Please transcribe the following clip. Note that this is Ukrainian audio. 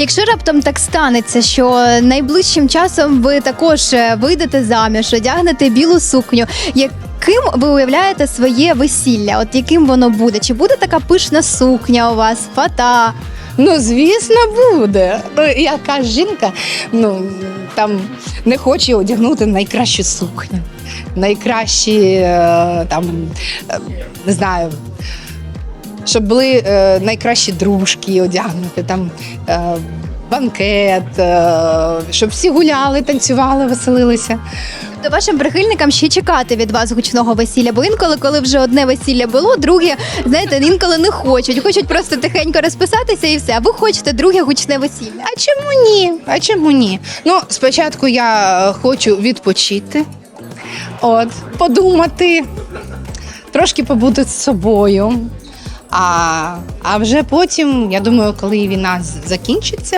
Якщо раптом так станеться, що найближчим часом ви також е, вийдете заміж, одягнете білу сукню, яким ви уявляєте своє весілля? От яким воно буде? Чи буде така пишна сукня у вас, фата? Ну, звісно, буде. Ну, яка жінка ну, там не хоче одягнути найкращу сукню, найкращі е, там, е, не знаю. Щоб були е, найкращі дружки одягнути, там е, банкет, е, щоб всі гуляли, танцювали, веселилися. Тобто вашим прихильникам ще чекати від вас гучного весілля, бо інколи, коли вже одне весілля було, друге, знаєте, інколи не хочуть. Хочуть просто тихенько розписатися і все. А ви хочете друге гучне весілля. А чому ні? А чому ні? Ну, спочатку я хочу відпочити, от, подумати, трошки побути з собою. А, а вже потім, я думаю, коли війна закінчиться,